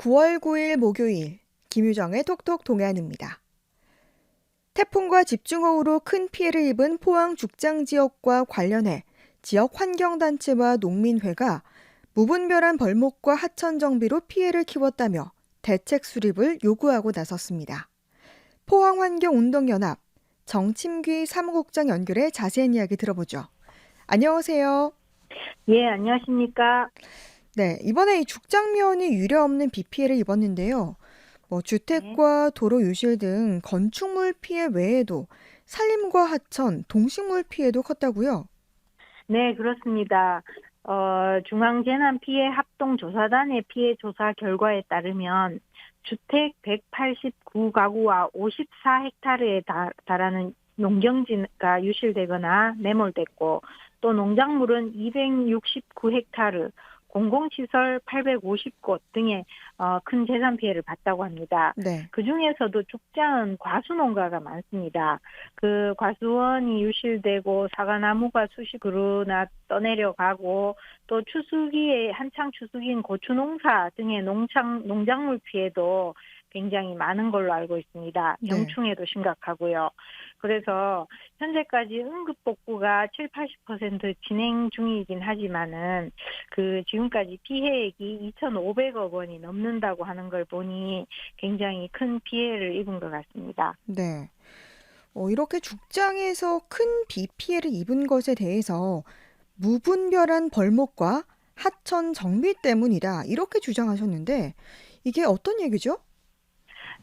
9월 9일 목요일 김유정의 톡톡 동해안입니다. 태풍과 집중호우로 큰 피해를 입은 포항 죽장 지역과 관련해 지역 환경단체와 농민회가 무분별한 벌목과 하천 정비로 피해를 키웠다며 대책 수립을 요구하고 나섰습니다. 포항환경운동연합 정침귀 사무국장 연결해 자세한 이야기 들어보죠. 안녕하세요. 예, 안녕하십니까. 네, 이번에 이 죽장면이 유례 없는 비 피해를 입었는데요. 뭐 주택과 도로 유실 등 건축물 피해 외에도 산림과 하천, 동식물 피해도 컸다고요. 네, 그렇습니다. 어, 중앙재난 피해 합동 조사단의 피해 조사 결과에 따르면 주택 189가구와 54헥타르에 달하는 농경지가 유실되거나 매몰됐고 또 농작물은 269헥타르, 공공시설 850곳 등의 어, 큰 재산 피해를 봤다고 합니다. 네. 그 중에서도 죽장은 과수 농가가 많습니다. 그 과수원이 유실되고 사과나무가 수십 그루나 떠내려가고 또 추수기에 한창 추수기인 고추 농사 등의 농창 농작물 피해도 굉장히 많은 걸로 알고 있습니다. 네. 병충해도 심각하고요. 그래서 현재까지 응급 복구가 7, 80% 진행 중이긴 하지만은 그 지금까지 피해액이 2,500억 원이 넘는다고 하는 걸 보니 굉장히 큰 피해를 입은 것 같습니다. 네. 어, 이렇게 죽장에서 큰 비 피해를 입은 것에 대해서 무분별한 벌목과 하천 정비 때문이다. 이렇게 주장하셨는데 이게 어떤 얘기죠?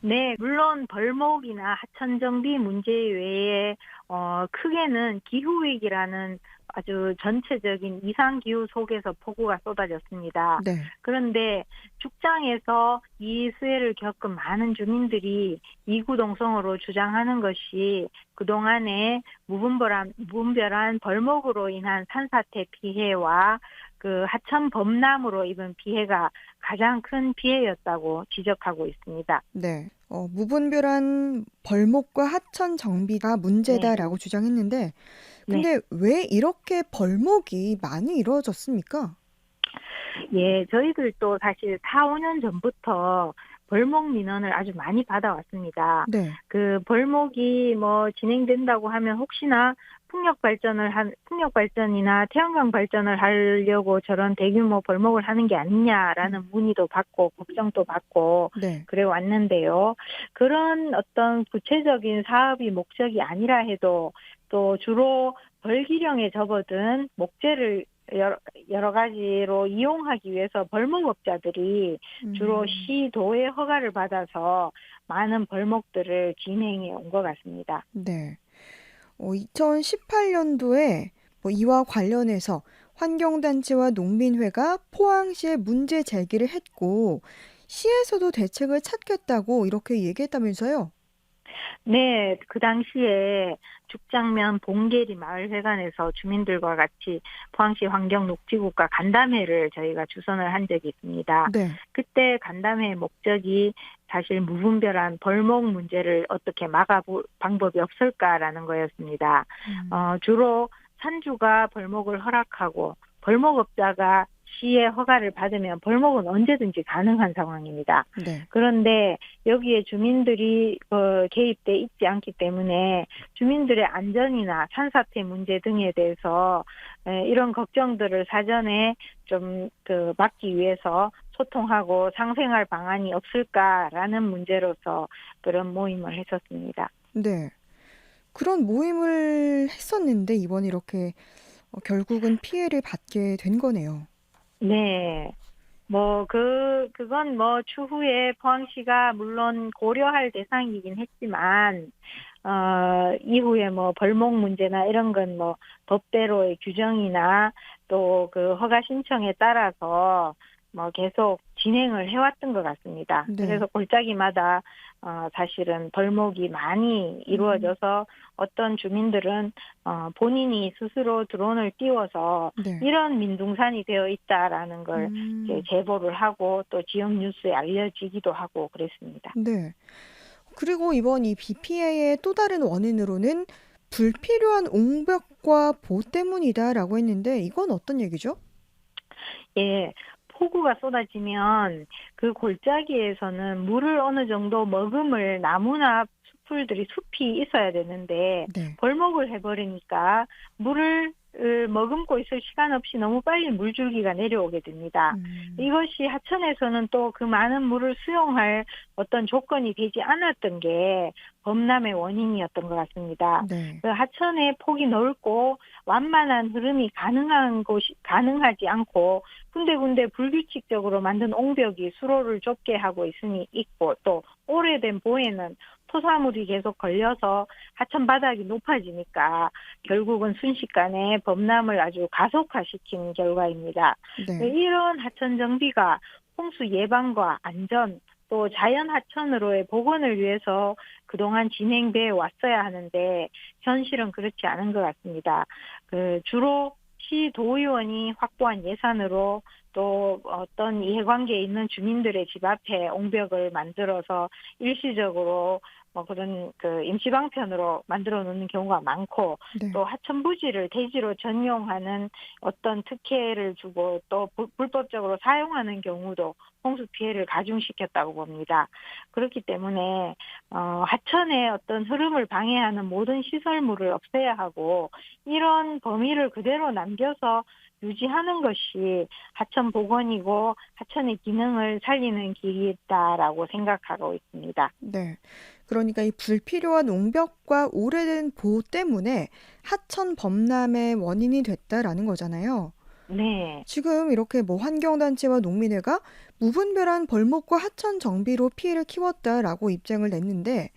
네, 물론 벌목이나 하천 정비 문제 외에 어 크게는 기후 위기라는 아주 전체적인 이상 기후 속에서 폭우가 쏟아졌습니다. 네. 그런데 죽장에서 이 수해를 겪은 많은 주민들이 이구동성으로 주장하는 것이 그동안에 무분별한, 무분별한 벌목으로 인한 산사태 피해와 그 하천 범람으로 입은 피해가 가장 큰 피해였다고 지적하고 있습니다. 네. 어, 무분별한 벌목과 하천 정비가 문제다라고 주장했는데 근데 왜 이렇게 벌목이 많이 이루어졌습니까? 예, 저희들도 사실 4, 5년 전부터 벌목 민원을 아주 많이 받아왔습니다. 네. 그 벌목이 뭐 진행된다고 하면 혹시나 풍력 발전을 한 풍력 발전이나 태양광 발전을 하려고 저런 대규모 벌목을 하는 게 아니냐라는 문의도 받고 걱정도 받고 네. 그래 왔는데요. 그런 어떤 구체적인 사업이 목적이 아니라 해도 또 주로 벌기령에 접어든 목재를 여러, 여러 가지로 이용하기 위해서 벌목업자들이 주로 음, 시도의 허가를 받아서 많은 벌목들을 진행해 온 것 같습니다. 네. 어, 2018년도에 뭐 이와 관련해서 환경단체와 농민회가 포항시에 문제 제기를 했고 시에서도 대책을 찾겠다고 이렇게 얘기했다면서요? 네, 그 당시에 죽장면 봉계리 마을회관에서 주민들과 같이 포항시 환경녹지국과 간담회를 저희가 주선을 한 적이 있습니다. 네. 그때 간담회 목적이 사실 무분별한 벌목 문제를 어떻게 막아볼 방법이 없을까라는 거였습니다. 음, 어, 주로 산주가 벌목을 허락하고 벌목업자가 시의 허가를 받으면 벌목은 언제든지 가능한 상황입니다. 네. 그런데 여기에 주민들이 어, 개입돼 있지 않기 때문에 주민들의 안전이나 산사태 문제 등에 대해서 에, 이런 걱정들을 사전에 좀 그 막기 위해서 소통하고 상생할 방안이 없을까라는 문제로서 그런 모임을 했었습니다. 네. 그런 모임을 했었는데 이번 이렇게 어, 결국은 피해를 받게 된 거네요. 네. 뭐, 그, 그건 뭐, 추후에 포항시가 물론 고려할 대상이긴 했지만, 어, 이후에 뭐, 벌목 문제나 이런 건 뭐, 법대로의 규정이나 또 그 허가 신청에 따라서 뭐, 계속 진행을 해왔던 것 같습니다. 네. 그래서 골짜기마다 어, 사실은 벌목이 많이 이루어져서 어떤 주민들은 어, 본인이 스스로 드론을 띄워서 네. 이런 민둥산이 되어 있다라는 걸 음, 제보를 하고 또 지역 뉴스에 알려지기도 하고 그랬습니다. 네. 그리고 이번 이비 피해의 또 다른 원인으로는 불필요한 옹벽과 보 때문이다라고 했는데 이건 어떤 얘기죠? 예. 폭우가 쏟아지면 그 골짜기에서는 물을 어느 정도 머금을 나무나 풀들이 숲이 있어야 되는데 네. 벌목을 해버리니까 물을 으, 머금고 있을 시간 없이 너무 빨리 물줄기가 내려오게 됩니다. 음, 이것이 하천에서는 또 그 많은 물을 수용할 어떤 조건이 되지 않았던 게 범람의 원인이었던 것 같습니다. 네. 그 하천의 폭이 넓고 완만한 흐름이 가능한 곳이 가능하지 않고 군데군데 불규칙적으로 만든 옹벽이 수로를 좁게 하고 있으니 있고 또 오래된 보에는 토사물이 계속 걸려서 하천 바닥이 높아지니까 결국은 순식간에 범람을 아주 가속화시킨 결과입니다. 네. 이런 하천 정비가 홍수 예방과 안전 또 자연 하천으로의 복원을 위해서 그동안 진행돼 왔어야 하는데 현실은 그렇지 않은 것 같습니다. 그 주로 시 도의원이 확보한 예산으로 또 어떤 이해관계에 있는 주민들의 집 앞에 옹벽을 만들어서 일시적으로 뭐 그런 그 임시방편으로 만들어 놓는 경우가 많고 네. 또 하천 부지를 대지로 전용하는 어떤 특혜를 주고 또 불- 불법적으로 사용하는 경우도 홍수 피해를 가중시켰다고 봅니다. 그렇기 때문에 어, 하천의 어떤 흐름을 방해하는 모든 시설물을 없애야 하고 이런 범위를 그대로 남겨서 유지하는 것이 하천 복원이고 하천의 기능을 살리는 길이다라고 생각하고 있습니다. 네. 그러니까 이 불필요한 옹벽과 오래된 보호 때문에 하천 범람의 원인이 됐다라는 거잖아요. 네. 지금 이렇게 뭐 환경단체와 농민회가 무분별한 벌목과 하천 정비로 피해를 키웠다라고 입장을 냈는데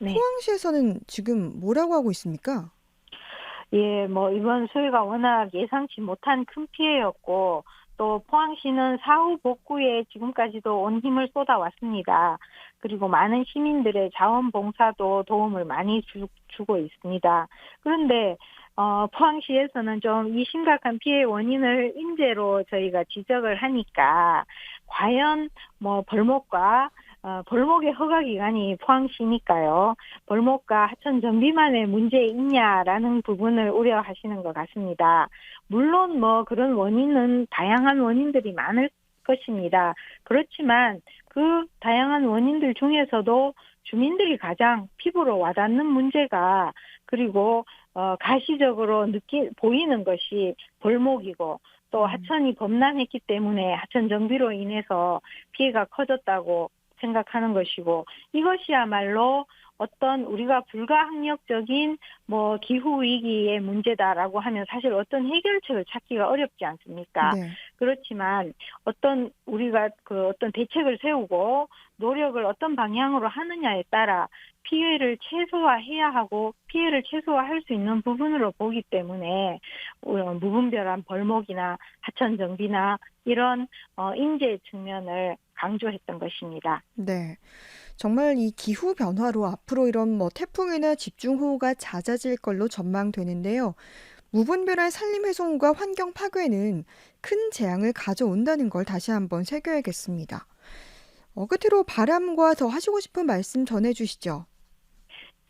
네. 포항시에서는 지금 뭐라고 하고 있습니까? 예, 뭐 이번 수해가 워낙 예상치 못한 큰 피해였고 또 포항시는 사후 복구에 지금까지도 온 힘을 쏟아왔습니다. 그리고 많은 시민들의 자원봉사도 도움을 많이 주, 주고 있습니다. 그런데 어, 포항시에서는 좀 이 심각한 피해 원인을 인재로 저희가 지적을 하니까 과연 뭐 벌목과 어, 벌목의 허가 기간이 포항시니까요. 벌목과 하천 정비만의 문제 있냐라는 부분을 우려하시는 것 같습니다. 물론 뭐 그런 원인은 다양한 원인들이 많을 것입니다. 그렇지만 그 다양한 원인들 중에서도 주민들이 가장 피부로 와닿는 문제가 그리고 어, 가시적으로 느끼 보이는 것이 벌목이고 또 음. 하천이 범람했기 때문에 하천 정비로 인해서 피해가 커졌다고 생각하는 것이고 이것이야말로 어떤 우리가 불가항력적인 뭐 기후 위기의 문제다라고 하면 사실 어떤 해결책을 찾기가 어렵지 않습니까? 네. 그렇지만 어떤 우리가 그 어떤 대책을 세우고 노력을 어떤 방향으로 하느냐에 따라 피해를 최소화해야 하고 피해를 최소화할 수 있는 부분으로 보기 때문에 어, 무분별한 벌목이나 하천 정비나 이런 어, 인재 측면을 강조했던 것입니다. 네. 정말 이 기후 변화로 앞으로 이런 뭐 태풍이나 집중호우가 잦아질 걸로 전망되는데요. 무분별한 산림 훼손과 환경 파괴는 큰 재앙을 가져온다는 걸 다시 한번 새겨야겠습니다. 어, 끝으로 바람과 더 하시고 싶은 말씀 전해주시죠.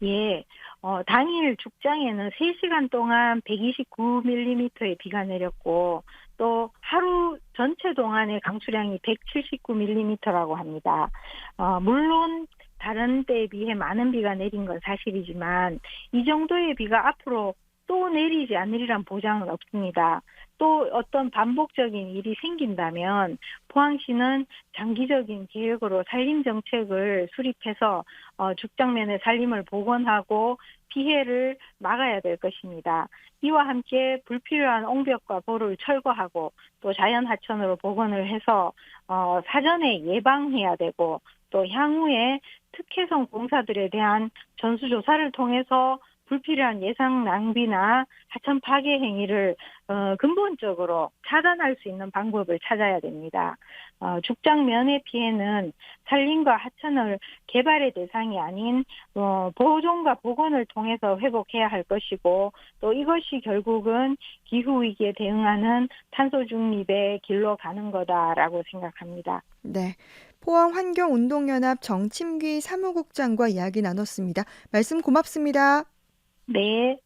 예, 어, 당일 죽장에는 3시간 동안 129mm의 비가 내렸고, 또 하루 전체 동안의 강수량이 179mm라고 합니다. 어, 물론 다른 때에 비해 많은 비가 내린 건 사실이지만, 이 정도의 비가 앞으로 또 내리지 않으리란 보장은 없습니다. 또 어떤 반복적인 일이 생긴다면 포항시는 장기적인 계획으로 산림 정책을 수립해서 어, 죽장면의 산림을 복원하고 피해를 막아야 될 것입니다. 이와 함께 불필요한 옹벽과 보를 철거하고 또 자연 하천으로 복원을 해서 어, 사전에 예방해야 되고 또 향후에 특혜성 공사들에 대한 전수조사를 통해서 불필요한 예상 낭비나 하천 파괴 행위를 어, 근본적으로 차단할 수 있는 방법을 찾아야 됩니다. 어, 죽장 면의 피해는 산림과 하천을 개발의 대상이 아닌 어, 보존과 복원을 통해서 회복해야 할 것이고 또 이것이 결국은 기후 위기에 대응하는 탄소 중립의 길로 가는 거다라고 생각합니다. 네. 포항 환경운동연합 정침기 사무국장과 이야기 나눴습니다. 말씀 고맙습니다. 네.